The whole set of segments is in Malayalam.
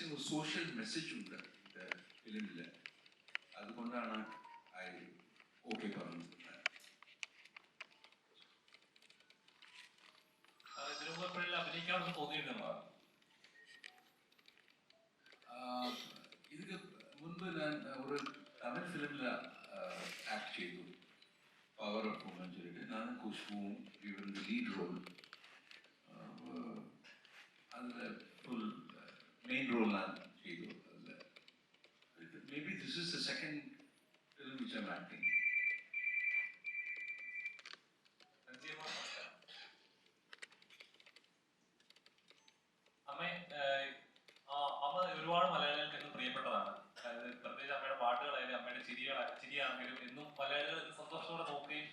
ചിരിക്കണം ഒരു വെരി ഇൻട്രസ്റ്റിംഗ് ഒരു സോഷ്യൽ മെസ്സേജ് ഉണ്ട് ഫിലിമിൽ അതുകൊണ്ടാണ് ഐ ഓക്കെ പറഞ്ഞത് അത് ഇതിനു മുമ്പ് എപ്പോഴെങ്കിലും അഭിനയിക്കാമെന്ന് തോന്നിയിട്ടുണ്ടോ ആഹ് ഇതിന് മുൻപ് ഞാൻ ഒരു തമിഴ് ഫിലിമിൽ ആക്ട് ചെയ്തു പവർ ഓഫ് വുമൻ ചൊല്ലിട്ട് ഞാൻ കുഷ്ബുവും ഇവരുടെ ലീഡ് റോൾ അതിൽ ഫുൾ മെയിൻ റോൾ ഞാൻ ചെയ്തു അതിൽ may be film which I'm acting. അമ്മേ അമ്മ ഒരുപാട് മലയാളികൾക്ക് എന്നും പ്രിയപ്പെട്ടതാണ്. അതായത് പ്രത്യേകിച്ച് അമ്മയുടെ പാട്ടുകളായാലും അമ്മയുടെ ചിരികളാ ചിരിയാണെങ്കിലും എന്നും മലയാളികൾ സന്തോഷത്തോടെ നോക്കുകയും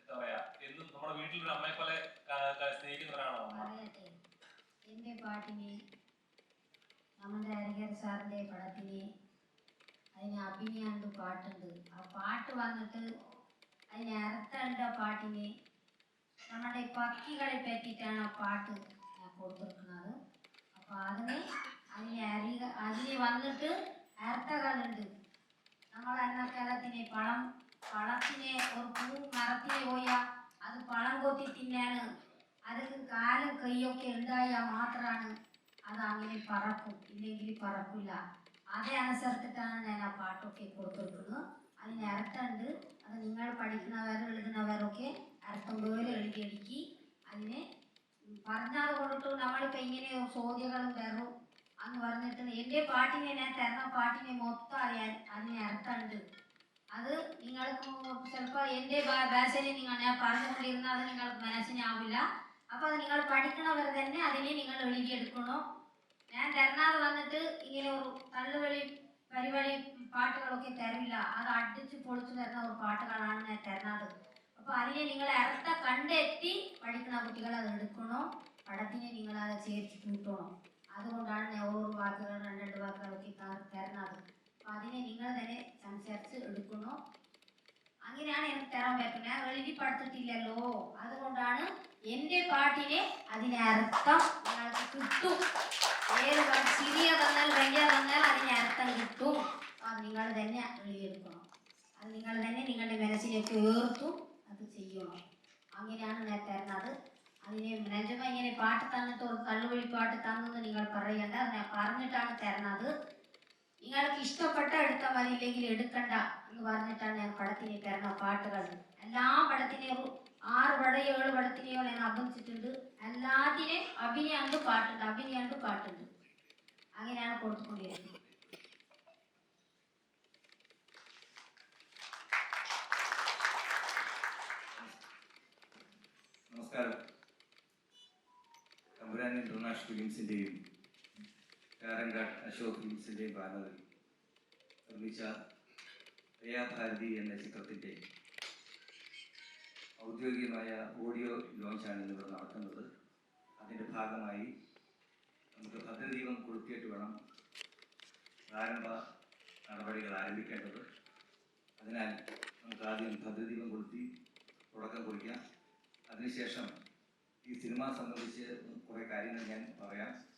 എന്താ പറയാ എന്നും നമ്മുടെ വീട്ടിലൊരു അമ്മയെ പോലെ ക- സ്നേഹിക്കുന്നവരാണോ അമ്മ? പറയട്ടെ പാട്ടിനെ നമ്മുടെ ഹരിഹര സാറിന്റെ പടത്തിന് അഭിനയുണ്ട് പാട്ടുണ്ട്. ആ പാട്ട് വന്നിട്ട് അതിന് അർത്ഥമുണ്ട് ആ പാട്ടിന് നമ്മുടെ പക്ഷികളെ പറ്റിയിട്ടാണ് ആ പാട്ട് ഞാൻ കൊടുത്തിരിക്കുന്നത്. അപ്പോൾ അതിന് അതിന് അരി അതിന് വന്നിട്ട് അർത്ഥങ്ങളുണ്ട് നമ്മൾ അന്നക്കാലത്തിന് പഴം പഴത്തിനെ ഒരു പൂ മരത്തിന് പോയാൽ അത് പഴം കൊത്തി തിന്നാണ്. അതിന് കാലും കൈയൊക്കെ ഉണ്ടായാൽ മാത്രമാണ് അത് അങ്ങനെ പറക്കും. ഇല്ലെങ്കിൽ പറക്കില്ല. അതേ അനുസരിച്ചിട്ടാണ് ഞാൻ ആ പാട്ടൊക്കെ കൊടുത്തിരിക്കുന്നത്. അതിന് അർത്ഥമുണ്ട് അത് നിങ്ങൾ പഠിക്കുന്നവർ എഴുതുന്നവരൊക്കെ അർത്ഥം പോലെ എഴുതിയെടുക്കി അതിനെ പറഞ്ഞാൽ കൊടുത്തു. നമ്മളിപ്പോൾ ഇങ്ങനെ ചോദ്യങ്ങളും തരും അന്ന് പറഞ്ഞിട്ട് എന്റെ പാട്ടിനെ ഞാൻ തരുന്ന പാട്ടിനെ മൊത്തം അറിയാൻ അതിന് അർത്ഥമുണ്ട് അത് നിങ്ങൾക്ക് ചിലപ്പോൾ എന്റെ ഭാഷയിൽ നിങ്ങൾ ഞാൻ പറഞ്ഞുകൊണ്ടിരുന്നാൽ അത് നിങ്ങൾക്ക് മനസ്സിനാവില്ല അപ്പോൾ അത് നിങ്ങൾ പഠിക്കണവർ തന്നെ അതിനെ നിങ്ങൾ എഴുതിയെടുക്കണം ഞാൻ തരണാതെ വന്നിട്ട് ഇങ്ങനെ ഒരു തള്ളുവഴി പരിപാടി പാട്ടുകളൊക്കെ തരില്ല അത് അടിച്ച് പൊളിച്ചു തരുന്ന ഒരു പാട്ടുകളാണ് ഞാൻ തരുന്നത്. അപ്പോൾ അതിനെ നിങ്ങൾ അർത്ഥം കണ്ടെത്തി പഠിക്കുന്ന കുട്ടികൾ അത് എടുക്കണോ? പടത്തിനെ നിങ്ങൾ അത് ചേർത്ത് കൂട്ടണം? അതുകൊണ്ടാണ് ഞാൻ ഓരോ വാക്കുകൾ രണ്ട് രണ്ട് വാക്കുകളൊക്കെ തരണത് അപ്പോൾ അതിനെ നിങ്ങൾ തന്നെ സംസാരിച്ച് എടുക്കണം? അങ്ങനെയാണ് എനിക്ക് തരാൻ പറ്റുന്നത്. ഞാൻ എഴുതി പഠിച്ചിട്ടില്ലല്ലോ. അതുകൊണ്ടാണ് എന്റെ പാട്ടിനെ അതിന് അർത്ഥം നിങ്ങൾക്ക് കിട്ടും. ഏത് ചിരിയ തന്നാൽ വയ്യ തന്നാൽ അതിന് അർത്ഥം കിട്ടും. അത് നിങ്ങൾ തന്നെ എഴുതിയെടുക്കണം. അത് നിങ്ങൾ തന്നെ നിങ്ങളുടെ മനസ്സിലേക്ക് ഉയർത്തു. അത് ചെയ്യണം. അങ്ങനെയാണ് ഞാൻ തരുന്നത്. അതിനെ നെഞ്ചമ്മ ഇങ്ങനെ പാട്ട് തന്നിട്ട് ഒരു തള്ളുവഴി പാട്ട് തന്നെന്ന് നിങ്ങൾ പറയണ്ട. ഞാൻ പറഞ്ഞിട്ടാണ് തരുന്നത്. നിങ്ങൾക്ക് ഇഷ്ടപ്പെട്ട എടുത്താൽ മതി ഇല്ലെങ്കിൽ എടുക്കണ്ട എന്ന് പറഞ്ഞിട്ടാണ് ഞാൻ പടത്തിനെ തരണ പാട്ടുകൾ എല്ലാ പടത്തിനെയും ആറ് പടയോ ഏഴ് പടത്തിനെയോ ഞാൻ അഭിനയിച്ചിട്ടുണ്ട്. എല്ലാത്തിനെ അഭിനയാണ്ട് പാട്ടുണ്ട് അഭിനയാണ്ട് പാട്ടുണ്ട്. അങ്ങനെയാണ് കൊടുത്തുകൊണ്ടിരുന്നത് നമസ്കാരം. തമ്പുരാൻ ഇന്റർനാഷണൽ ഫിലിംസിന്റെയും കാരങ്കാട് അശോക് ഫിലിംസിന്റെയും ബാനറിൽ നിർമ്മിച്ച ദയാഭാരതി എന്ന ചിത്രത്തിന്റെ ഔദ്യോഗികമായ ഓഡിയോ ലോഞ്ചാണ് ഇന്നിവിടെ നടക്കുന്നത് അതിന്റെ ഭാഗമായി നമുക്ക് ഭദ്രദീപം കൊളുത്തിയിട്ട് വേണം പ്രാരംഭ നടപടികൾ ആരംഭിക്കേണ്ടത്. അതിനാൽ നമുക്ക് ആദ്യം ഭദ്രദീപം കൊളുത്തി തുടക്കം കുറിക്കാം. അതിനുശേഷം ഈ സിനിമ സംബന്ധിച്ച് കുറേ കാര്യങ്ങൾ ഞാൻ പറയാം.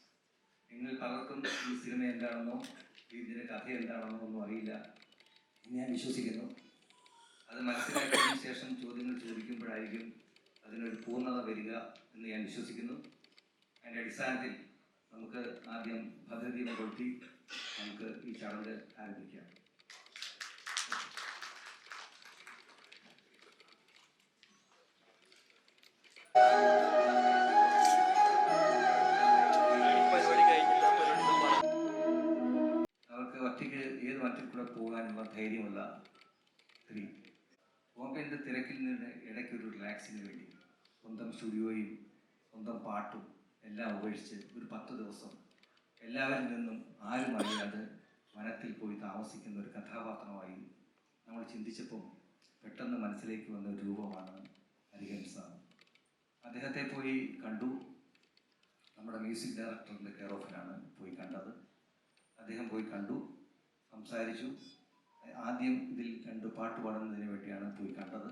നിങ്ങൾ പലർക്കും ഈ സിനിമ എന്താണെന്നോ ഇതിന്റെ കഥ എന്താണെന്നോ ഒന്നും അറിയില്ല ഞാൻ വിശ്വസിക്കുന്നു. അത് മനസ്സിലാക്കിയതിനു ശേഷം ചോദ്യങ്ങൾ ചോദിക്കുമ്പോഴായിരിക്കും അതിനൊരു പൂർണത വരിക എന്ന് ഞാൻ വിശ്വസിക്കുന്നു. അതിന്റെ അടിസ്ഥാനത്തിൽ നമുക്ക് ആദ്യം ഭദ്രദീപം കൊളുത്തി നമുക്ക് ഈ ചടങ്ങ് ആരംഭിക്കാം. അവർക്ക് കൂടെ പോകാനുള്ള ധൈര്യമുള്ള സ്ത്രീ. ബോംബെന്റെ തിരക്കിൽ നിന്ന് ഇടയ്ക്ക് ഒരു റിലാക്സിന് വേണ്ടി സ്വന്തം സ്റ്റുഡിയോയും സ്വന്തം പാട്ടും എല്ലാം ഉപേക്ഷിച്ച് ഒരു പത്ത് ദിവസം എല്ലാവരിൽ നിന്നും ആരും അറിയാതെ വനത്തിൽ പോയി താമസിക്കുന്ന ഒരു കഥാപാത്രമായി നമ്മൾ ചിന്തിച്ചപ്പോൾ പെട്ടെന്ന് മനസ്സിലേക്ക് വന്ന ഒരു രൂപമാണ് ഹരിഹംസ. അദ്ദേഹത്തെ പോയി കണ്ടു. നമ്മുടെ മ്യൂസിക് ഡയറക്ടറിന്റെ കെയർ ഓഫിലാണ് പോയി കണ്ടത്. അദ്ദേഹം പോയി കണ്ടു. സംസാരിച്ചു. ആദ്യം ഇതിൽ രണ്ട് പാട്ട് പാടുന്നതിന് വേണ്ടിയാണ് പോയി കണ്ടത്.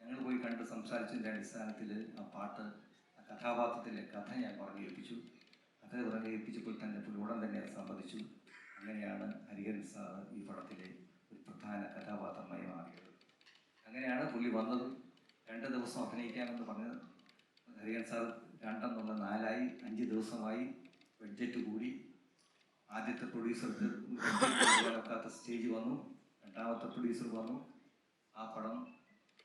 ഞങ്ങൾ പോയി കണ്ട് സംസാരിച്ചതിന്റെ അടിസ്ഥാനത്തിൽ ആ പാട്ട് ആ കഥാപാത്രത്തിലെ കഥ ഞാൻ പറഞ്ഞു കേൾപ്പിച്ചു കഥ പറഞ്ഞു ഏൽപ്പിച്ചപ്പോൾ തന്നെ പുള്ളി തന്നെ അത് സമ്മതിച്ചു അങ്ങനെയാണ് ഹരിഹരൻ സാർ ഈ പടത്തിലെ ഒരു പ്രധാന കഥാപാത്രമായി മാറിയത്. അങ്ങനെയാണ് പുള്ളി വന്നത്. രണ്ട് ദിവസം അഭിനയിക്കാമെന്ന് പറഞ്ഞത്. ഹരിഹൻ സാർ രണ്ടെന്നുള്ള നാലായി അഞ്ച് ദിവസമായി ബഡ്ജറ്റ് കൂടി. ആദ്യത്തെ പ്രൊഡ്യൂസർക്ക് ഒക്കാത്ത സ്റ്റേജ് വന്നു. രണ്ടാമത്തെ പ്രൊഡ്യൂസർ വന്നു. ആ പടം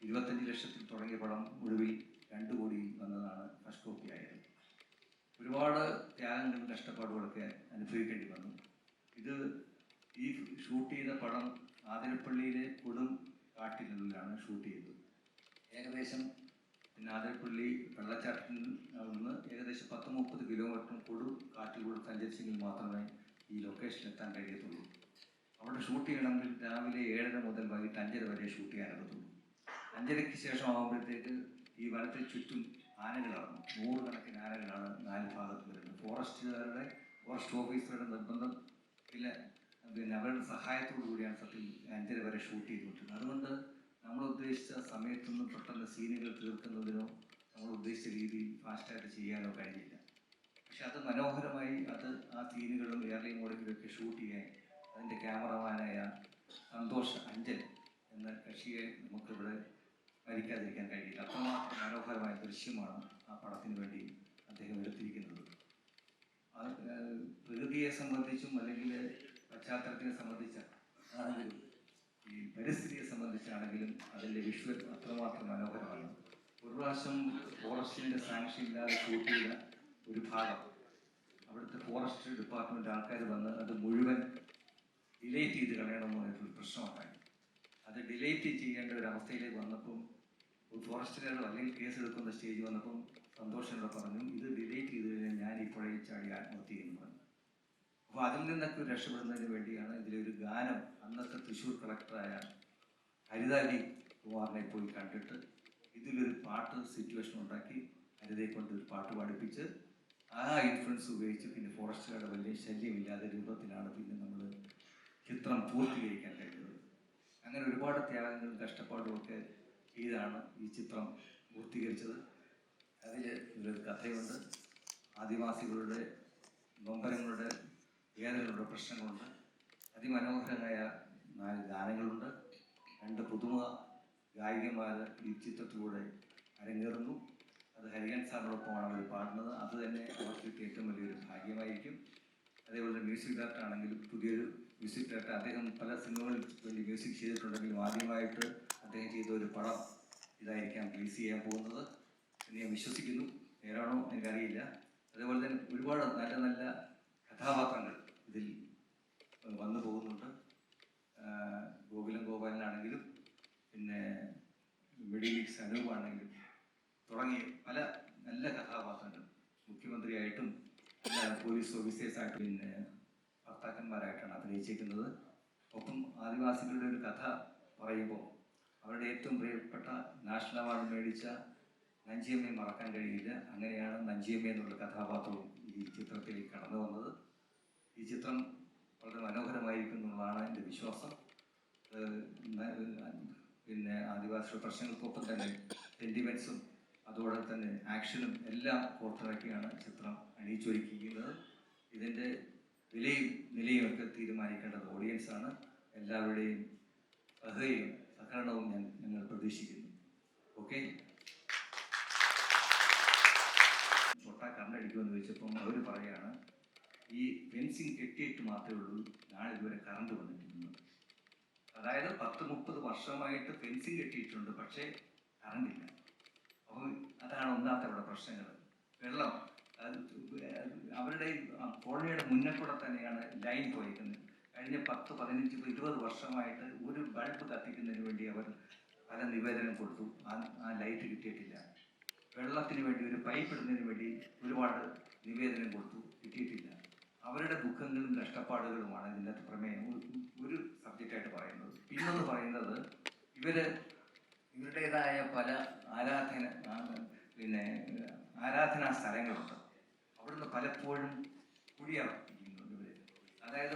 ഇരുപത്തഞ്ച് ലക്ഷത്തിൽ തുടങ്ങിയ പടം ഒടുവിൽ രണ്ട് കോടി വന്നതാണ് ഫസ്റ്റ് കോപ്പി ആയത്. ഒരുപാട് ത്യാഗങ്ങളും കഷ്ടപ്പാടുകളൊക്കെ അനുഭവിക്കേണ്ടി വന്നു. ഇത് ഈ ഷൂട്ട് ചെയ്ത പടം ആതിരപ്പള്ളിയിലെ കൊടും കാട്ടിലുള്ളിലാണ് ഷൂട്ട് ചെയ്തത്. ഏകദേശം പിന്നെ ആതിരപ്പള്ളി വെള്ളച്ചാട്ടത്തിൽ നിന്ന് ഏകദേശം പത്ത് മുപ്പത് കിലോമീറ്ററും കൊടും കാട്ടിലൂടെ സഞ്ചരിച്ചെങ്കിൽ മാത്രമേ ഈ ലൊക്കേഷനിൽ എത്താൻ കഴിയത്തുള്ളൂ. അവിടെ ഷൂട്ട് ചെയ്യണമെങ്കിൽ രാവിലെ ഏഴര മുതൽ വൈകിട്ട് അഞ്ചര വരെ ഷൂട്ട് ചെയ്യാനൊക്കത്തുള്ളൂ അഞ്ചരയ്ക്ക് ശേഷം ആകുമ്പോഴത്തേക്ക് ഈ വനത്തിൽ ചുറ്റും ആനകളാണ് നൂറുകണക്കിന് ആനകളാണ് നാല് ഭാഗത്ത് വരുന്നത്. ഫോറസ്റ്റുകാരുടെ ഫോറസ്റ്റ് ഓഫീസറുടെ നിർബന്ധം പിന്നെ പിന്നെ അവരുടെ സഹായത്തോടു കൂടിയാണ് സത്യം അഞ്ചര വരെ ഷൂട്ട് ചെയ്തുകൊണ്ടിരുന്നത്. അതുകൊണ്ട് നമ്മൾ ഉദ്ദേശിച്ച സമയത്തൊന്നും പെട്ടെന്ന് സീനുകൾ തീർക്കുന്നതിനോ നമ്മൾ ഉദ്ദേശിച്ച രീതിയിൽ ഫാസ്റ്റായിട്ട് ചെയ്യാനോ കഴിഞ്ഞില്ല. പക്ഷെ അത് മനോഹരമായി അത് ആ സീനുകളും എയർലൈൻ മോഡലിലൊക്കെ ഷൂട്ട് ചെയ്യാൻ അതിന്റെ ക്യാമറമാനായ സന്തോഷ് അഞ്ചൽ എന്ന കക്ഷിയെ നമുക്കിവിടെ മരിക്കാതിരിക്കാൻ കഴിയില്ല. അത്രമാത്രം മനോഹരമായ ദൃശ്യമാണ് ആ പടത്തിന് വേണ്ടി അദ്ദേഹം എടുത്തിരിക്കുന്നത്. പ്രകൃതിയെ സംബന്ധിച്ചും അല്ലെങ്കിൽ പശ്ചാത്തലത്തിനെ സംബന്ധിച്ച ആണെങ്കിലും ഈ പരിസ്ഥിതിയെ സംബന്ധിച്ചാണെങ്കിലും അതിന്റെ വിഷ്വൽ അത്രമാത്രം മനോഹരമാണ്. ഒരു പ്രാവശ്യം ഫോറസ്റ്റിന്റെ സാങ്ഷൻ ഇല്ലാതെ ഷൂട്ട് ചെയ്ത ഒരു ഭാഗം അവിടുത്തെ ഫോറസ്റ്റ് ഡിപ്പാർട്ട്മെന്റ് ആൾക്കാർ വന്ന് അത് മുഴുവൻ ഡിലേറ്റ് ചെയ്ത് കളയണമെന്ന് പറഞ്ഞിട്ടൊരു പ്രശ്നമുണ്ടായി. അത് ഡിലേറ്റ് ചെയ്യേണ്ട ഒരു അവസ്ഥയിലേക്ക് വന്നപ്പം ഒരു ഫോറസ്റ്റുകാരോ അല്ലെങ്കിൽ കേസ് എടുക്കുന്ന സ്റ്റേജ് വന്നപ്പം സന്തോഷനോട് പറഞ്ഞു ഇത് ഡിലേറ്റ് ചെയ്ത് കഴിഞ്ഞാൽ ഞാൻ പുഴയിൽ ചാടി ആത്മഹത്യ ചെയ്യുന്നു പറഞ്ഞു. അപ്പോൾ അതിൽ നിന്നൊക്കെ രക്ഷപ്പെടുന്നതിന് വേണ്ടിയാണ് ഇതിലൊരു ഗാനം അന്നത്തെ തൃശ്ശൂർ കളക്ടറായ ഹരിതാലി കുമാറിനെ പോയി കണ്ടിട്ട് ഇതിലൊരു പാട്ട് സിറ്റുവേഷൻ ഉണ്ടാക്കി ഹരിതയെ കൊണ്ട് ഒരു പാട്ട് പഠിപ്പിച്ച് ആ ഇൻഫ്ലുവൻസ് ഉപയോഗിച്ച് പിന്നെ ഫോറസ്റ്റുകാരുടെ വലിയ ശല്യമില്ലാത്ത രൂപത്തിലാണ് പിന്നെ നമ്മൾ ചിത്രം പൂർത്തീകരിക്കാൻ കഴിഞ്ഞത്. അങ്ങനെ ഒരുപാട് ത്യാഗങ്ങളും കഷ്ടപ്പാടും ഒക്കെ ചെയ്താണ് ഈ ചിത്രം പൂർത്തീകരിച്ചത്. അതിൽ ഒരു കഥയുണ്ട്. ആദിവാസികളുടെ നൊമ്പരങ്ങളുടെ വേദനകളുടെ പ്രശ്നങ്ങളുണ്ട്. അതിമനോഹരമായ നാല് ഗാനങ്ങളുണ്ട്. രണ്ട് പുതുമ ഗായികമാർ ഈ ചിത്രത്തിലൂടെ അരങ്ങേറുന്നു. അത് ഹരിയൻ സാറിനോടൊപ്പമാണ് അവർ പാടുന്നത്. അത് തന്നെ അവർക്ക് ഏറ്റവും വലിയൊരു ഭാഗ്യമായിരിക്കും. അതേപോലെ മ്യൂസിക് ഡയറക്ടർ ആണെങ്കിലും പുതിയൊരു മ്യൂസിക് ഡയറക്ടർ അദ്ദേഹം പല സിനിമകളിൽ വേണ്ടി മ്യൂസിക് ചെയ്തിട്ടുണ്ടെങ്കിലും ആദ്യമായിട്ട് അദ്ദേഹം ചെയ്ത ഒരു പടം ഇതായിരിക്കാം റിലീസ് ചെയ്യാൻ പോകുന്നത്. എന്ന് ഞാൻ വിശ്വസിക്കുന്നു. നേരാണോ എനിക്കറിയില്ല. അതേപോലെ തന്നെ ഒരുപാട് നല്ല നല്ല കഥാപാത്രങ്ങൾ ഇതിൽ വന്നു പോകുന്നുണ്ട്. ഗോകുലം ഗോപാലനാണെങ്കിലും പിന്നെ മിഡിൽ ഈസ്റ്റ് അനൂപാണെങ്കിലും തുടങ്ങിയ പല നല്ല കഥാപാത്രങ്ങൾ. മുഖ്യമന്ത്രിയായിട്ടും പോലീസ് ഓഫീസേഴ്സായിട്ടും പിന്നെ ഭർത്താക്കന്മാരായിട്ടാണ് അഭിനയിച്ചിരിക്കുന്നത്. ഒപ്പം ആദിവാസികളുടെ ഒരു കഥ പറയുമ്പോൾ അവരുടെ ഏറ്റവും പ്രിയപ്പെട്ട നാഷണൽ അവാർഡ് മേടിച്ച നഞ്ചിയമ്മയെ മറക്കാൻ കഴിയില്ല. അങ്ങനെയാണ് നഞ്ചിയമ്മ എന്നുള്ള കഥാപാത്രവും ഈ ചിത്രത്തിലേക്ക് കടന്നു വന്നത്. ഈ ചിത്രം വളരെ മനോഹരമായിരിക്കും എന്നുള്ളതാണ് എന്റെ വിശ്വാസം. പിന്നെ ആദിവാസിയുടെ പ്രശ്നങ്ങൾക്കൊപ്പം തന്നെ സെന്റിമെൻസും അതോടെ തന്നെ ആക്ഷനും എല്ലാം പുറത്തിറക്കിയാണ് ചിത്രം അണിയിച്ചൊരുക്കിയിരിക്കുന്നത്. ഇതിന്റെ വിലയും നിലയും ഒക്കെ തീരുമാനിക്കേണ്ടത് ഓഡിയൻസാണ് എല്ലാവരുടെയും സഹയും സഹകരണവും ഞാൻ ഞങ്ങൾ പ്രതീക്ഷിക്കുന്നു. ഓക്കെ? തൊട്ടാ കറണ്ടടിക്കുമെന്ന് ചോദിച്ചപ്പം അവർ പറയാണ് ഈ ഫെൻസിങ് കെട്ടിയിട്ട് മാത്രമേ ഉള്ളൂ. ഞാൻ ഇതുവരെ കറണ്ട് വന്നിട്ടുണ്ട് അതായത് പത്ത് മുപ്പത് വർഷമായിട്ട് ഫെൻസിങ് കെട്ടിയിട്ടുണ്ട് പക്ഷേ കറണ്ടില്ല. അതാണ് ഒന്നാമത്തെ ഇവിടെ പ്രശ്നങ്ങൾ. വെള്ളം അവരുടെ കോളനിയുടെ മുന്നേ കൂടെ തന്നെയാണ് ലൈൻ പോയിരിക്കുന്നത്. കഴിഞ്ഞ പത്ത് പതിനഞ്ച് ഇരുപത് വർഷമായിട്ട് ഒരു ബൾബ് കത്തിക്കുന്നതിന് വേണ്ടി അവർ പല നിവേദനം കൊടുത്തു. ആ ലൈറ്റ് കിട്ടിയിട്ടില്ല. വെള്ളത്തിന് വേണ്ടി ഒരു പൈപ്പ് ഇടുന്നതിന് വേണ്ടി ഒരുപാട് നിവേദനം കൊടുത്തു. കിട്ടിയിട്ടില്ല. അവരുടെ ദുഃഖങ്ങളും കഷ്ടപ്പാടുകളുമാണ് ഇതിന്റെ പ്രമേയം. ഒരു സബ്ജക്റ്റായിട്ട് പറയുന്നത്. പിന്നെന്ന് പറയുന്നത് ഇവർ ഇവരുടേതായ പല ആരാധന പിന്നെ ആരാധനാ സ്ഥലങ്ങളുണ്ട്. അവിടുന്ന് പലപ്പോഴും കുടിയിറപ്പിക്കുന്നുണ്ട് ഇവർ. അതായത്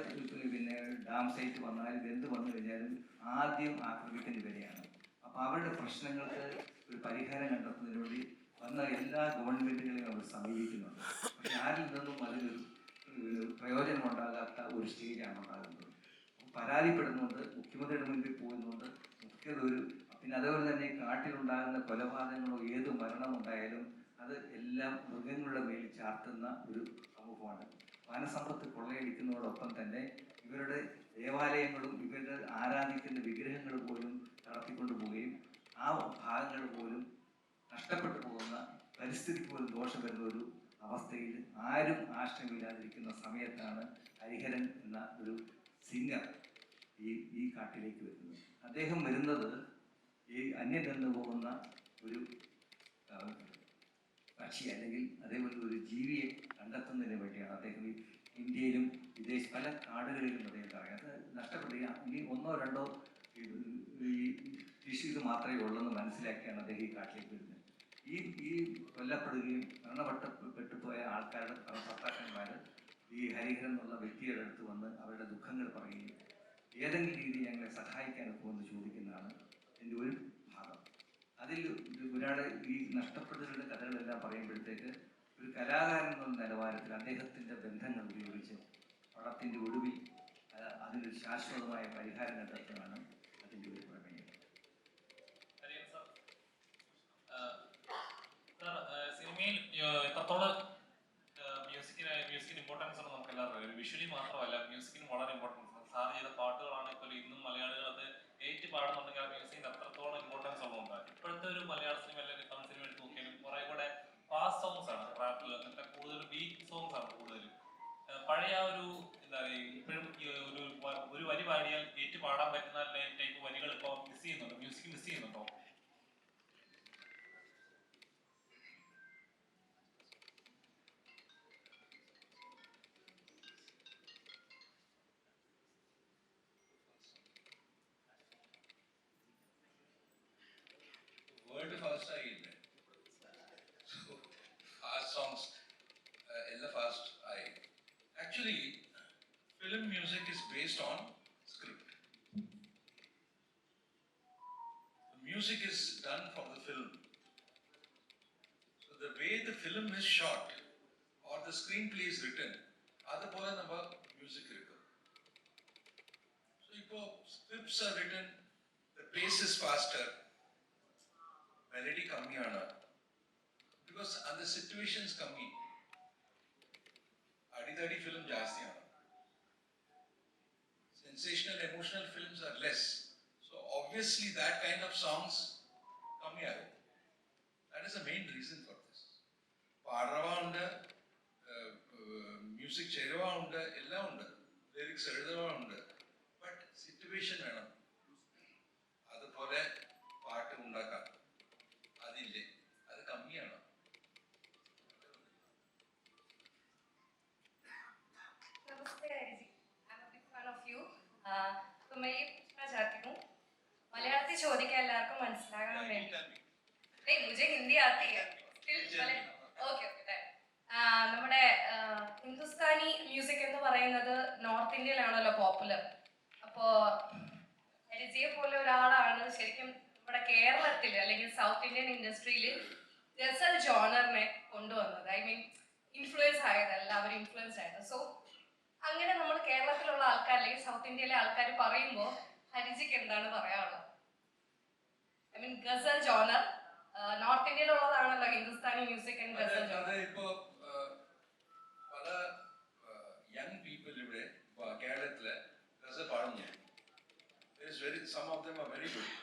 പിന്നെ ഡാം സൈറ്റ് വന്നാലും എന്ത് വന്നു കഴിഞ്ഞാലും ആദ്യം ആക്രമിക്കുന്ന ഇവരെയാണ്. അപ്പൊ അവരുടെ പ്രശ്നങ്ങൾക്ക് ഒരു പരിഹാരം കണ്ടെത്തുന്നതിന് വേണ്ടി വന്ന എല്ലാ ഗവൺമെന്റുകളെയും അവർ സമീപിക്കുന്നുണ്ട്. പക്ഷെ ആരിൽ നിന്നും അതിനൊരു ഒരു പ്രയോജനം ഉണ്ടാകാത്ത ഒരു സ്റ്റേജാണ് ഉണ്ടാകുന്നത്. പരാതിപ്പെടുന്നുണ്ട് മുഖ്യമന്ത്രിയുടെ മുൻപിൽ പോകുന്നുണ്ട്. മുഖ്യ ഒരു പിന്നെ അതേപോലെ തന്നെ കാട്ടിലുണ്ടാകുന്ന കൊലപാതകങ്ങളോ ഏത് മരണമുണ്ടായാലും അത് എല്ലാം മൃഗങ്ങളുടെ മേൽ ചാർത്തുന്ന ഒരു സമൂഹമാണ്. വനസമ്പത്ത് കൊള്ളയടിക്കുന്നതോടൊപ്പം തന്നെ ഇവരുടെ ദേവാലയങ്ങളും ഇവരുടെ ആരാധിക്കുന്ന വിഗ്രഹങ്ങൾ പോലും നടത്തിക്കൊണ്ടു പോവുകയും ആ ഭാഗങ്ങൾ പോലും നഷ്ടപ്പെട്ടു പോകുന്ന പരിസ്ഥിതിക്ക് പോലും ദോഷം വരുന്ന ഒരു അവസ്ഥയിൽ ആരും ആശ്രമില്ലാതിരിക്കുന്ന സമയത്താണ് ഹരിഹരൻ എന്ന ഒരു സിംഗർ ഈ ഈ കാട്ടിലേക്ക് വരുന്നത്. അദ്ദേഹം വരുന്നത് ഈ അന്യം നിന്ന് പോകുന്ന ഒരു പക്ഷി അല്ലെങ്കിൽ അതേപോലെ ഒരു ജീവിയെ കണ്ടെത്തുന്നതിനെ വേണ്ടിയാണ് അദ്ദേഹം ഇന്ത്യയിലും വിദേശ പല കാടുകളിലും അദ്ദേഹം കറങ്ങി. അത് നഷ്ടപ്പെടുക ഇനി ഒന്നോ രണ്ടോ ഈ- ടിഷ്യൂസ് മാത്രമേ ഉള്ളെന്ന് മനസ്സിലാക്കിയാണ് അദ്ദേഹം ഈ കാട്ടിലേക്ക് വരുന്നത്. ഈ ഈ കൊല്ലപ്പെടുകയും മരണപ്പെട്ടു പോയ ആൾക്കാരുടെ ഭർത്താക്കന്മാർ ഈ ഹരിഹരൻ എന്നുള്ള വ്യക്തിയുടെ അടുത്ത് വന്ന് അവരുടെ ദുഃഖങ്ങൾ പറയുകയും ഏതെങ്കിലും രീതിയിൽ ഞങ്ങളെ സഹായിക്കാൻ പോകുമെന്ന് ചോദിക്കുന്നതാണ് എന്റെ ഒരു അതിൽ ഒരാൾ ഈ നഷ്ടപ്പെട്ടവരുടെ കഥകളെല്ലാം പറയുമ്പോഴത്തേക്ക് ഒരു കലാകാരൻ എന്നുള്ള നിലവാരത്തിൽ അദ്ദേഹത്തിന്റെ ബന്ധങ്ങൾ ഉപയോഗിച്ച് പടത്തിന്റെ ഒടുവിൽ അതിനൊരു ശാശ്വതമായ പരിഹാരം കണ്ടെത്തുന്നതാണ് അതിന്റെ ഒരു പ്രമേയം. സിനിമയിൽ ഇമ്പോർട്ടൻസ് ആണ് വിഷ്വലി മാത്രമല്ല മ്യൂസിക്കിന് വളരെ ഇമ്പോർട്ടൻസ് ഇന്നും മലയാളികൾ അത് ഏറ്റ് പാടുന്നുണ്ടെങ്കിൽ ആ മ്യൂസിക്കിന് അത്രത്തോളം ഇമ്പോർട്ടൻസ് ഉള്ളതുകൊണ്ട് ഇപ്പോഴത്തെ ഒരു മലയാള സിനിമ അല്ലെങ്കിൽ തമിഴ് സിനിമ എടുത്ത് നോക്കിയാലും കുറെ കൂടെ ഫാസ്റ്റ് സോങ്സ് ആണ് റാപ്പിൽ അങ്ങനത്തെ കൂടുതൽ ബീറ്റ് സോങ്സ് ആണ് കൂടുതലും. പഴയ ഒരു എന്താ പറയുക ഇപ്പോഴും ഈ ഒരു ഒരു വരി പാടിയാൽ ഏറ്റു പാടാൻ പറ്റുന്ന film is short, or the screenplay is written, that's the music. So, if scripts are written, the pace is faster, melody is because and the situation is coming. Adidadi film Sensational emotional films are less. So obviously that kind of songs come here. That is the main reason. This പാടുറവ ഉണ്ട് മ്യൂസിക് ചേരുവ ഉണ്ട് എല്ലാം ഉണ്ട് ലിറിക്സ് എഴുതുക ഉണ്ട് ബട്ട് സിറ്റുവേഷൻ വേണം അതുപോലെ പാട്ട് ഉണ്ടാക്കാം അതില്ലേ അത് കമ്മിയാണ് नमस्ते Hari ji I am big fan of you तो मैं ये पूछना चाहती हूँ മലയാളത്തിൽ ചോദിക്കാൻ എല്ലാവർക്കും മനസ്സിലാകാൻ വേണ്ടി नहीं मुझे हिंदी आती है പോപ്പുലർ അപ്പോ ഹരിജിയെ പോലെ ഒരാളാണ് ശരിക്കും നമ്മുടെ കേരളത്തിൽ അല്ലെങ്കിൽ സൗത്ത് ഇന്ത്യൻ ഇൻഡസ്ട്രിയിൽ ഗസൽ ജോണറിനെ കൊണ്ടുവന്നത്. ഐ മീൻ ഇൻഫ്ലുവൻസ് ആയത് എല്ലാവരും ഇൻഫ്ലുവൻസ് ആയത്. സോ അങ്ങനെ നമ്മൾ കേരളത്തിലുള്ള ആൾക്കാർ അല്ലെങ്കിൽ സൗത്ത് ഇന്ത്യയിലെ ആൾക്കാർ പറയുമ്പോൾ ഹരിജിക്ക് എന്താണ് പറയാനുള്ളത്? Some of them are very good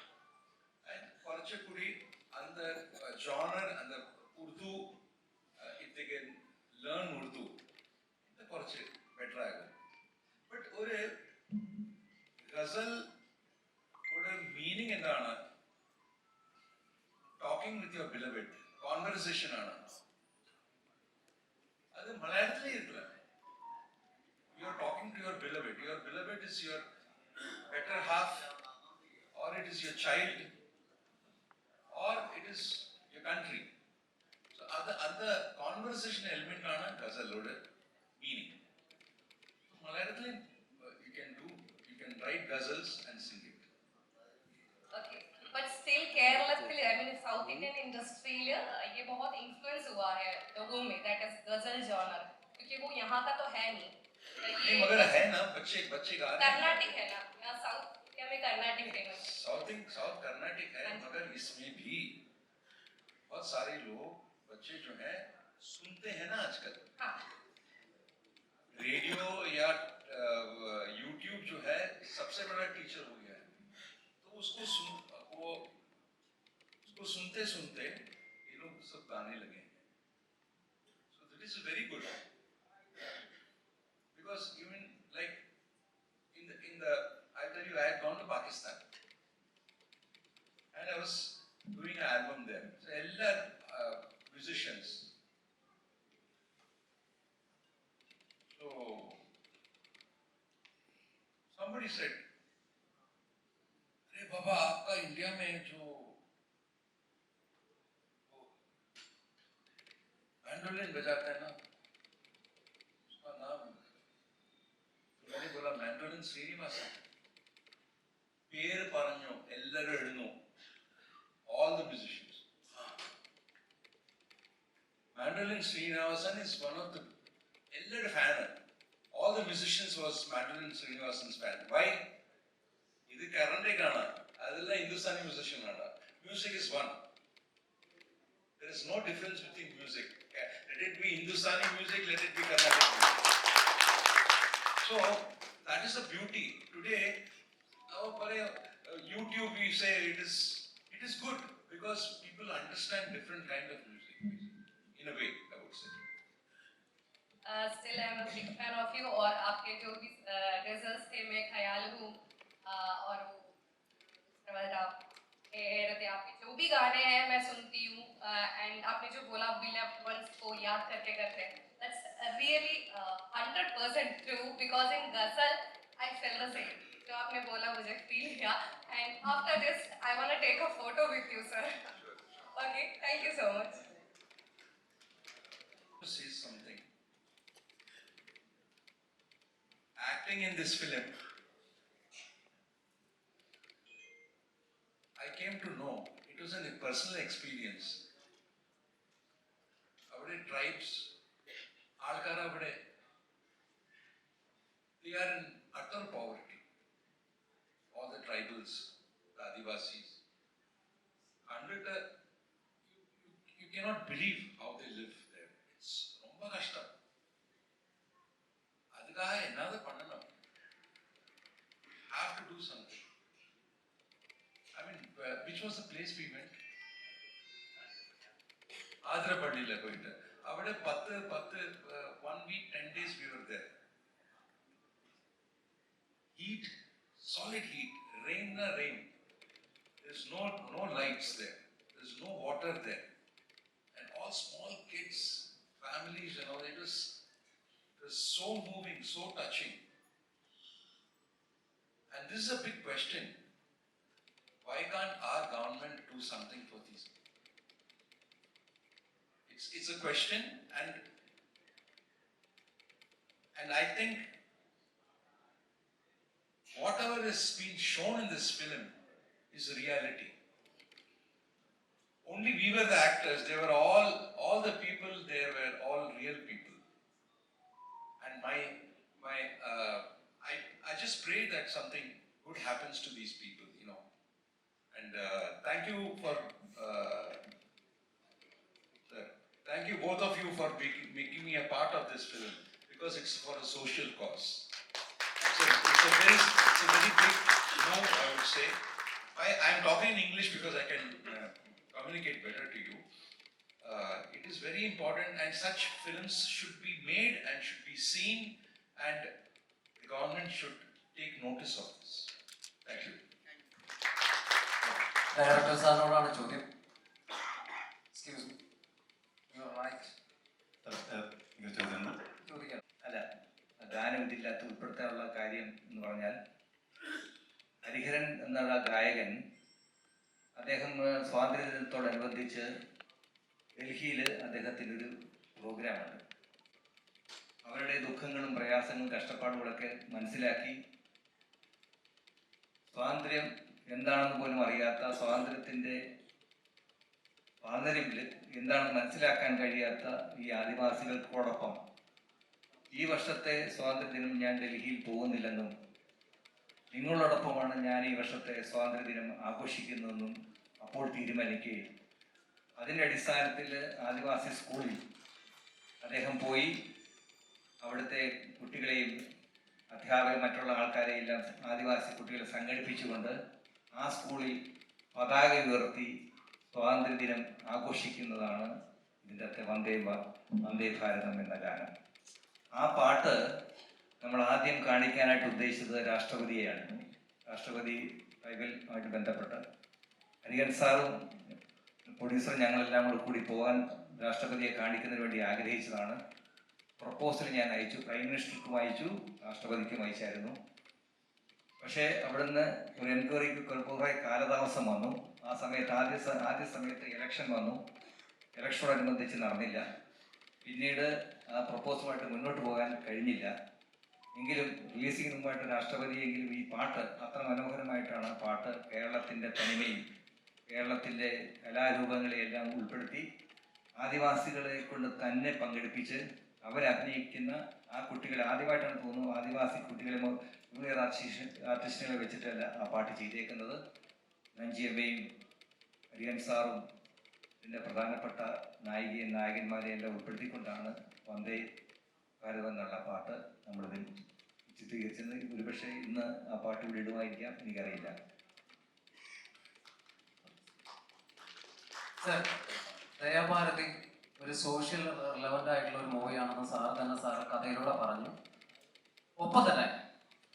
and குறைச்சக்குடி அந்த ஜானர் அந்த साउथ इंडियन इंडस्ट्री ये बहुत इन्फ्लुएंस हुआ है लोगों में दैट इज़ गज़ल जॉनर क्योंकि वो यहाँ का तो है नहीं। नहीं मगर है ना बच्चे बच्चे गा रहे हैं। कर्नाटिक है ना यहाँ साउथ इंडिया में Carnatic famous south south Carnatic है हाँ मगर इसमें भी बहुत सारे लोग बच्चे जो हैं सुनते हैं ना आजकल। हाँ। रेडियो या यूट्यूब जो है सबसे बड़ा टीचर हो गया है। तो उसको सुन वो उसको सुनते सुनते ये लोग सब गाने लगे so that is very good because even like in the in the I tell you I had gone to Pakistan and I was doing an album there. So all Srinivasan is one of the elder fan. All the musicians was Mandolin Srinivasan's fan. Why? ഇത് കറണ്ടിക് ആണ് അതെല്ലാം ഹിന്ദുസ്ഥാനി മ്യൂസിഷ്യൻ ആണ് music is one There is no difference between music. Let it be Hindustani music, let it be Carnatic music. So that is the beauty. Today, our pare- uh, YouTube, we say it is it is good because people understand different kind of music. In a way, I would say. Still I am a big fan of you और आपके जो भी गजल्स थे मैं ख्याल हूँ uh, और उसके बाद आप रहते आपके जो भी गाने हैं मैं सुनती हूँ एंड आपने जो बोला वंस को याद करके करते हैं that's really hundred percent true because in ghazal I feel the same जो आपने बोला मुझे फील किया and after this I want take a photo with you sir okay thank you so much say something. Acting in this film, I came to know it was a personal experience. അവിടെ ട്രൈബ്സ് ആൾക്കാർ അവിടെ they are in utter poverty. All the tribals, the Adivasis. കണ്ടിട്ട് you, you, you cannot believe how they live there. It's ரொம்ப கஷ்டம். அதுக்காக என்னது பண்ணணும்? Have to do something. I mean, uh, which was the place we went? ആതിരപ്പള്ളിയിലെ പോയിട്ട് അവിടെ പത്ത് പത്ത് one week ten days we were there heat, solid heat, rain na rain. There's no no lights there. There's no water there. And all small families, you know, they just it was so moving, so touching. And this is a big question. Why can't our government do something for these? It's it's a question and and I think whatever is being shown in this film is reality. Only we were the actors, they were all, all the people there were all real people. And my, my, uh, I, I just pray that something good happens to these people, you know. And uh, thank you for, uh, thank you both of you for making, making me a part of this film because it's for a social cause. A, it's a very, it's a very big no, I would say. I, I'm talking in English because I can communicate better to you. Uh, it is very important, and such films should be made and should be seen, and the government should take notice of this. Thank you. Director സാറിനോടാണ് ചോദ്യം എക്സ്ക്യൂസ് മീ യു റൈറ്റ് ചോദ്യം ചോദിക്കാം അല്ല ഗാനം ഇതില്ലാത്ത ഉൾപ്പെടുത്താനുള്ള കാര്യം എന്ന് പറഞ്ഞാൽ ഹരിഹരൻ എന്നുള്ള ഗായകൻ അദ്ദേഹം സ്വാതന്ത്ര്യദിനത്തോടനുബന്ധിച്ച് ഡൽഹിയിൽ അദ്ദേഹത്തിനൊരു പ്രോഗ്രാമുണ്ട്. അവരുടെ ദുഃഖങ്ങളും പ്രയാസങ്ങളും കഷ്ടപ്പാടുകളൊക്കെ മനസ്സിലാക്കി സ്വാതന്ത്ര്യം എന്താണെന്ന് പോലും അറിയാത്ത സ്വാതന്ത്ര്യത്തിന്റെ പാതരിപ്പിൽ എന്താണെന്ന് മനസ്സിലാക്കാൻ കഴിയാത്ത ഈ ആദിവാസികൾക്കോടൊപ്പം ഈ വർഷത്തെ സ്വാതന്ത്ര്യദിനം ഞാൻ ഡൽഹിയിൽ പോകുന്നില്ലെന്നും നിങ്ങളോടൊപ്പമാണ് ഞാൻ ഈ വർഷത്തെ സ്വാതന്ത്ര്യദിനം ആഘോഷിക്കുന്നതെന്നും അപ്പോൾ തീരുമാനിക്കുകയും അതിന്റെ അടിസ്ഥാനത്തിൽ ആദിവാസി സ്കൂളിൽ അദ്ദേഹം പോയി അവിടുത്തെ കുട്ടികളെയും അധ്യാപകർ മറ്റുള്ള ആൾക്കാരെയും എല്ലാം ആദിവാസി കുട്ടികളെ സംഘടിപ്പിച്ചുകൊണ്ട് ആ സ്കൂളിൽ പതാക ഉയർത്തി സ്വാതന്ത്ര്യദിനം ആഘോഷിക്കുന്നതാണ് ഇതിന്റെ വന്ദേ വന്ദേ ഭാരതം എന്ന ഗാനം. ആ പാട്ട് നമ്മൾ ആദ്യം കാണിക്കാനായിട്ട് ഉദ്ദേശിച്ചത് രാഷ്ട്രപതിയെയാണ്. രാഷ്ട്രപതി ബൈബിളുമായിട്ട് ബന്ധപ്പെട്ട് ഹരിഹൻ സാറും പ്രൊഡ്യൂസറും ഞങ്ങളെല്ലാം കൂടെ കൂടി പോകാൻ രാഷ്ട്രപതിയെ കാണിക്കുന്നതിന് വേണ്ടി ആഗ്രഹിച്ചതാണ്. പ്രപ്പോസൽ ഞാൻ അയച്ചു. പ്രൈം മിനിസ്റ്റർക്കും അയച്ചു. രാഷ്ട്രപതിക്കും അയച്ചായിരുന്നു. പക്ഷേ അവിടുന്ന് ഒരു എൻക്വയറിക്ക് കുറേ കാലതാമസം വന്നു. ആ സമയത്ത് ആദ്യ ആദ്യ സമയത്ത് ഇലക്ഷൻ വന്നു. ഇലക്ഷനോടനുബന്ധിച്ച് നടന്നില്ല. പിന്നീട് ആ പ്രപ്പോസലുമായിട്ട് മുന്നോട്ട് പോകാൻ കഴിഞ്ഞില്ല. എങ്കിലും റിലീസിംഗ് മുമ്പായിട്ട് രാഷ്ട്രപതിയെങ്കിലും ഈ പാട്ട് അത്ര മനോഹരമായിട്ടാണ് പാട്ട് കേരളത്തിന്റെ തനിമയും കേരളത്തിന്റെ കലാരൂപങ്ങളെയെല്ലാം ഉൾപ്പെടുത്തി ആദിവാസികളെ കൊണ്ട് തന്നെ പങ്കെടുപ്പിച്ച് അവരഭിനയിക്കുന്ന ആ കുട്ടികളെ ആദ്യമായിട്ടാണ് തോന്നുന്നു ആദിവാസി കുട്ടികളെ ആർട്ടിസ്റ്റ് ആർട്ടിസ്റ്റുകളെ വെച്ചിട്ടല്ല ആ പാട്ട് ചെയ്തേക്കുന്നത്. നഞ്ചിയമ്മയും ഹരിയൻ സാറും ഇതിന്റെ പ്രധാനപ്പെട്ട നായികയും നായകന്മാരെയും എല്ലാം ഉൾപ്പെടുത്തിക്കൊണ്ടാണ് വന്ദേ ഭാരതം എന്നുള്ള പാട്ട് നമ്മളിതിൽ ചിത്രീകരിച്ചത് ഒരുപക്ഷെ ഇന്ന് ആ പാട്ട് ഇവിടെ ഇടുമായിരിക്കാം. എനിക്കറിയില്ല. ദയാഭാരതി ഒരു സോഷ്യൽ റിലവന്റ് ആയിട്ടുള്ള ഒരു മൂവിയാണെന്ന് സാർ തന്നെ സാർ കഥയിലൂടെ പറഞ്ഞു. ഒപ്പം തന്നെ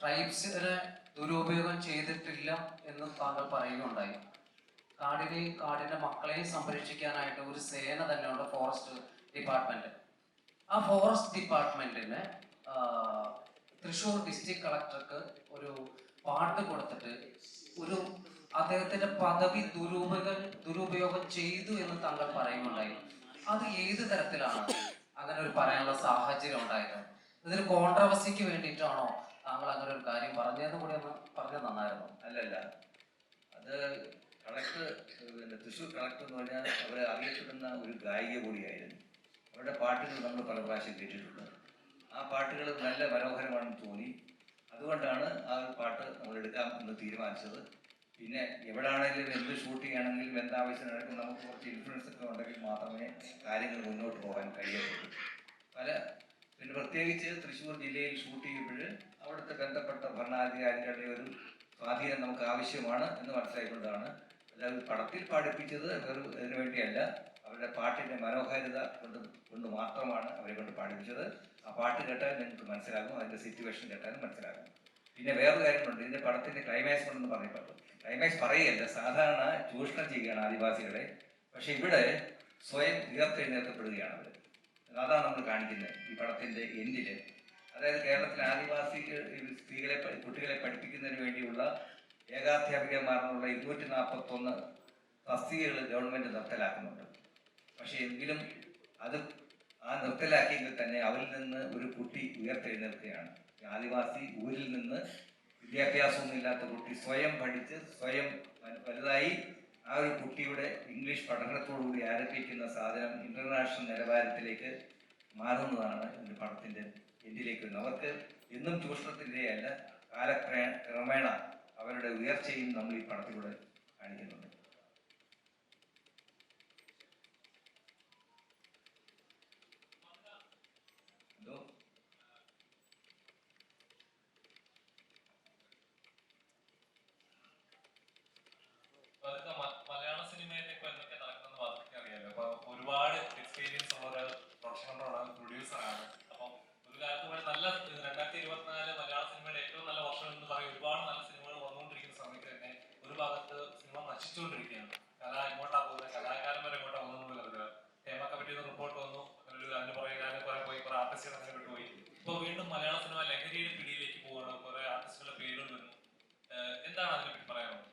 ട്രൈബ്സിനെ ദുരുപയോഗം ചെയ്തിട്ടില്ല എന്ന് താങ്കൾ പറയുകയുണ്ടായി. കാടിനെയും കാടിന്റെ മക്കളെയും സംരക്ഷിക്കാനായിട്ട് ഒരു സേന തന്നെയുണ്ട് ഫോറസ്റ്റ് ഡിപ്പാർട്ട്മെന്റ് ആ ഫോറസ്റ്റ് ഡിപ്പാർട്ട്മെന്റിന് തൃശ്ശൂർ ഡിസ്ട്രിക്ട് കളക്ടർക്ക് ഒരു പാട്ട് കൊടുത്തിട്ട് ഒരു അദ്ദേഹത്തിന്റെ പദവി ദുരുപയോഗം ദുരുപയോഗം ചെയ്തു എന്ന് താങ്കൾ പറയുന്നുണ്ടായി അത് ഏത് തരത്തിലാണ്? അങ്ങനെ ഒരു പറയാനുള്ള സാഹചര്യം ഉണ്ടായത്. ഇതൊരു കോൺട്രവേഴ്സിക്ക് വേണ്ടിയിട്ടാണോ താങ്കൾ അങ്ങനെ ഒരു കാര്യം പറഞ്ഞതെന്ന് കൂടി ഒന്ന് പറഞ്ഞു നന്നായിരുന്നു. അല്ലല്ല. അത് കളക്ടർ പിന്നെ തൃശ്ശൂർ കളക്ടർ എന്ന് പറഞ്ഞാൽ അവരെ അറിയപ്പെടുന്ന ഒരു ഗായിക കൂടിയായിരുന്നു. അവരുടെ പാട്ടുകൾ നമ്മൾ പല പ്രാവശ്യം കേട്ടിട്ടുണ്ട്. ആ പാട്ടുകൾ നല്ല മനോഹരമാണെന്ന് തോന്നി. അതുകൊണ്ടാണ് ആ ഒരു പാട്ട് നമ്മൾ എടുക്കാം എന്ന് തീരുമാനിച്ചത്. പിന്നെ എവിടാണെങ്കിലും എന്ത് ഷൂട്ടിംഗ് ആണെങ്കിലും നടക്കും നമുക്ക് കുറച്ച് ഇൻഫ്ലുവൻസ് ഒക്കെ ഉണ്ടെങ്കിൽ മാത്രമേ കാര്യങ്ങൾ മുന്നോട്ട് പോകാൻ കഴിയത്തുള്ളൂ. പല പിന്നെ പ്രത്യേകിച്ച് തൃശ്ശൂർ ജില്ലയിൽ ഷൂട്ട് ചെയ്യുമ്പോൾ അവിടുത്തെ ബന്ധപ്പെട്ട ഭരണാധികാരികളുടെ ഒരു സ്വാധീനം നമുക്ക് ആവശ്യമാണ് എന്ന് മനസ്സിലായിക്കൊണ്ടാണ് അല്ലാതെ പടത്തിൽ പാടിപ്പിച്ചത് വെറും ഇതിനു വേണ്ടിയല്ല. അവരുടെ പാട്ടിന്റെ മനോഹാരിത കൊണ്ട് കൊണ്ട് മാത്രമാണ് അവരെ കൊണ്ട് പാടിപ്പിച്ചത്. ആ പാട്ട് കേട്ടാൽ നിങ്ങൾക്ക് മനസ്സിലാകും അതിന്റെ സിറ്റുവേഷൻ കേട്ടാലും മനസ്സിലാകും. പിന്നെ വേറൊരു കാര്യമുണ്ട്. ഇതിന്റെ പടത്തിന്റെ ക്ലൈമാക്സ് ഉണ്ടെന്ന് പറഞ്ഞിട്ടുണ്ട്. ക്ലൈമാക്സ് പറയുകയല്ല സാധാരണ ചൂഷണം ചെയ്യുകയാണ് ആദിവാസികളെ. പക്ഷെ ഇവിടെ സ്വയം ഉയർത്തെഴുന്നേൽക്കപ്പെടുകയാണ് അവർ അതാണ് നമ്മൾ കാണിക്കുന്നത് ഈ പടത്തിന്റെ എൻഡിൽ അതായത് കേരളത്തിലെ ആദിവാസി സ്ത്രീകളെ കുട്ടികളെ പഠിപ്പിക്കുന്നതിന് വേണ്ടിയുള്ള ഏകാധ്യാപികമാർന്നുള്ള ഇരുന്നൂറ്റി നാൽപ്പത്തൊന്ന് തസ്തികകൾ ഗവൺമെന്റ് നിർത്തലാക്കുന്നുണ്ട്. പക്ഷെ എങ്കിലും അത് ആ നിർത്തലാക്കിയെങ്കിൽ തന്നെ അവരിൽ നിന്ന് ഒരു കുട്ടി ഉയർത്തെഴുന്നേൽക്കുകയാണ്. ആദിവാസി ഊരിൽ നിന്ന് വിദ്യാഭ്യാസമൊന്നും ഇല്ലാത്ത കുട്ടി സ്വയം പഠിച്ച് സ്വയം വലുതായി ആ ഒരു കുട്ടിയുടെ ഇംഗ്ലീഷ് പഠനത്തോടുകൂടി ആരംഭിക്കുന്ന സാധനം ഇന്റർനാഷണൽ നിലവാരത്തിലേക്ക് മാറുന്നതാണ് എന്റെ പഠനത്തിന്റെ എന്തിലേക്ക് വരുന്നത്. അവർക്ക് എന്നും ചൂഷണത്തിന്റെയല്ല കാലക്രമേണ ക്രമേണ അവരുടെ ഉയർച്ചയും നമ്മൾ ഈ പടത്തിലൂടെ കാണിക്കുന്നുണ്ട് എന്തോ അതൊക്കെ മലയാള സിനിമയിൽ ഇപ്പൊ എന്തൊക്കെ നടക്കുന്നത് അതൊക്കെ അറിയാലോ. അപ്പൊ ഒരുപാട് എക്സ്പീരിയൻസ് ഉള്ള ഒരു പ്രൊഫഷണൽ പ്രൊഡ്യൂസറാണ് അപ്പം ഒരു കാലത്ത് നല്ല രണ്ടായിരത്തി ഇരുപത്തിനാല് മലയാള സിനിമയുടെ ഏറ്റവും നല്ല വർഷം എന്ന് പറയും ഒരുപാട് നല്ല സിനിമകൾ വന്നുകൊണ്ടിരിക്കുന്ന സമയത്ത് തന്നെ ഒരു ഭാഗത്ത് സിനിമ നശിച്ചുകൊണ്ടിരിക്കുകയാണ് കല എങ്ങോട്ടാ പോകുന്നത് കലാകാരന്മാർ എങ്ങോട്ടാ പോകുന്നത് കരുതുക ഹേമക്കെ പറ്റിയ റിപ്പോർട്ട് വന്നു അങ്ങനെ ഒരു അതിന് പുറകെ അതിന് കുറെ പോയി കുറെ ആർട്ടിസ്റ്റുകൾ അങ്ങനെ വിട്ടുപോയി ഇപ്പൊ വീണ്ടും മലയാള സിനിമ ലഹരിയുടെ പിടിയിലേക്ക് പോവാണ് കുറെ ആർട്ടിസ്റ്റുകളുടെ പേരുകൾ വരുന്നു ഏഹ് എന്താണ് അതിനെപ്പറ്റി പറയാനുള്ളത്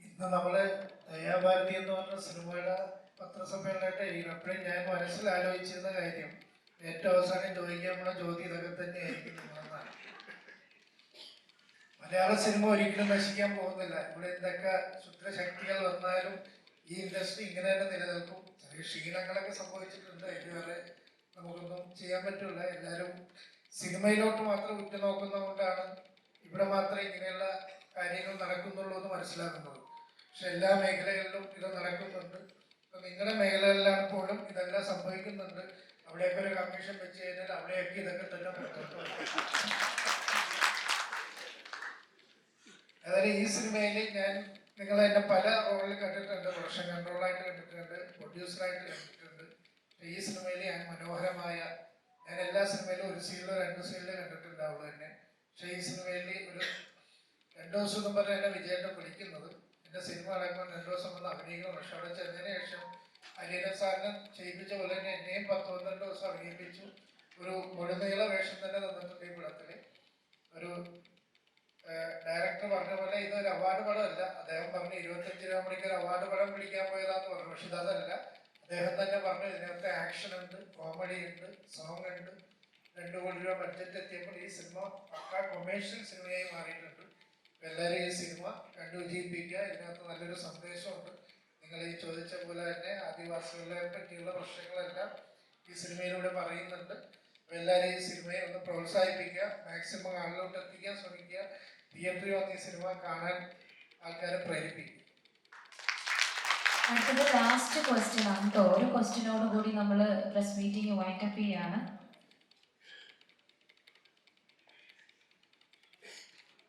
ഇന്ന് നമ്മൾ ദയാഭാരതി എന്ന് പറഞ്ഞ സിനിമയുടെ പത്രസമ്മേളനമായിട്ട് ഇരുന്നപ്പോഴും ഞാൻ മനസ്സിൽ ആലോചിച്ചിരുന്ന കാര്യം ഏറ്റവും അവസാനം ചോദിക്കാനുള്ള ചോദ്യം ഇതൊക്കെ തന്നെയായിരിക്കും മലയാള സിനിമ ഒരിക്കലും നശിക്കാൻ പോകുന്നില്ല. ഇവിടെ എന്തൊക്കെ ശുദ്രശക്തികൾ വന്നാലും ഈ ഇൻഡസ്ട്രി ഇങ്ങനെ തന്നെ നിലനിൽക്കും. ചെറിയ ക്ഷീണങ്ങളൊക്കെ സംഭവിച്ചിട്ടുണ്ട്. ഇതുവരെ വരെ നമുക്കൊന്നും ചെയ്യാൻ പറ്റില്ല എല്ലാവരും സിനിമയിലോട്ട് മാത്രം ഉറ്റുനോക്കുന്നതുകൊണ്ടാണ് ഇവിടെ മാത്രമേ ഇങ്ങനെയുള്ള കാര്യങ്ങൾ നടക്കുന്നുള്ളൂ എന്ന് മനസ്സിലാക്കുന്നത്. പക്ഷെ എല്ലാ മേഖലകളിലും ഇത് നടക്കുന്നുണ്ട്. ഇപ്പം നിങ്ങളുടെ മേഖലകളിലാണ് പോലും ഇതെല്ലാം സംഭവിക്കുന്നുണ്ട്. അവിടെയൊക്കെ ഒരു കമ്മീഷൻ വെച്ച് കഴിഞ്ഞാൽ അവിടെയൊക്കെ ഇതൊക്കെ തന്നെ. അതായത് ഈ സിനിമയിൽ ഞാൻ നിങ്ങൾ എന്നെ പല റോളിൽ കണ്ടിട്ടുണ്ട്. പ്രൊഡക്ഷൻ കൺട്രോളായിട്ട് കണ്ടിട്ടുണ്ട്. പ്രൊഡ്യൂസറായിട്ട് കണ്ടിട്ടുണ്ട്. ഈ സിനിമയിൽ ഞാൻ മനോഹരമായ ഞാൻ എല്ലാ സിനിമയിലും ഒരു സീനിലോ രണ്ട് സീനിലോ കണ്ടിട്ടുണ്ടാവുള്ളൂ തന്നെ പക്ഷേ ഈ സിനിമയിൽ ഒരു രണ്ടു ദിവസം എന്ന് പറഞ്ഞാൽ എന്നെ വിജയേട്ടൻ എന്റെ സിനിമ ഇറങ്ങുമ്പോൾ രണ്ടു ദിവസം വന്ന് അഭിനയിക്കണം പക്ഷെ അവിടെ ചെന്നതിന് ശേഷം അലീന സാറിനെ ചെയ്യിപ്പിച്ച പോലെ തന്നെ എന്നെയും പത്ത് പന്ത്രണ്ട് ദിവസം അഭിനയിപ്പിച്ചു. ഒരു മുഴുനീള വേഷം തന്നെ തന്നിട്ടുണ്ട് ഈ പടത്തിൽ ഒരു ഡയറക്ടർ പറഞ്ഞ പോലെ ഇതൊരു അവാർഡ് പടമല്ല. അദ്ദേഹം പറഞ്ഞു ഇരുപത്തഞ്ച് രൂപ മണിക്ക് ഒരു അവാർഡ് പടം പിടിക്കാൻ പോയതാന്ന് പറഞ്ഞു. പക്ഷെ ഇതല്ല അദ്ദേഹം തന്നെ പറഞ്ഞു ഇതിനകത്ത് ആക്ഷൻ ഉണ്ട് കോമഡി ഉണ്ട് സോങ് ഉണ്ട്. രണ്ടു കോടി രൂപ ബഡ്ജറ്റ് എത്തിയപ്പോൾ ഈ സിനിമ പക്കാ കൊമേഴ്ഷ്യൽ സിനിമയായി മാറിയിട്ടുണ്ട്. എല്ലാവരും ഈ സിനിമ ജീവിപ്പിക്കുക. ഇതിനകത്ത് നല്ലൊരു സന്ദേശമുണ്ട്. നിങ്ങൾ ഈ ചോദിച്ച പോലെ തന്നെ ആദിവാസികളെ പറ്റിയുള്ള പ്രശ്നങ്ങളെല്ലാം ഈ സിനിമയിലൂടെ പറയുന്നുണ്ട്. എല്ലാവരും ഈ സിനിമയെ ഒന്ന് പ്രോത്സാഹിപ്പിക്കുക മാക്സിമം ആളിലോട്ട് എത്തിക്കാൻ ശ്രമിക്കുക തിയേറ്ററിൽ വന്ന് ഈ സിനിമ കാണാൻ ആൾക്കാരെ പ്രേരിപ്പിക്കുക. അടുത്തത് ലാസ്റ്റ് ക്വസ്റ്റ്യൻ ആണ് കേട്ടോ. ഒരു ക്വസ്റ്റ്യനോട് കൂടി നമ്മൾ പ്രസ് മീറ്റിംഗ് വൈൻഡപ്പ് ചെയ്യാണ്.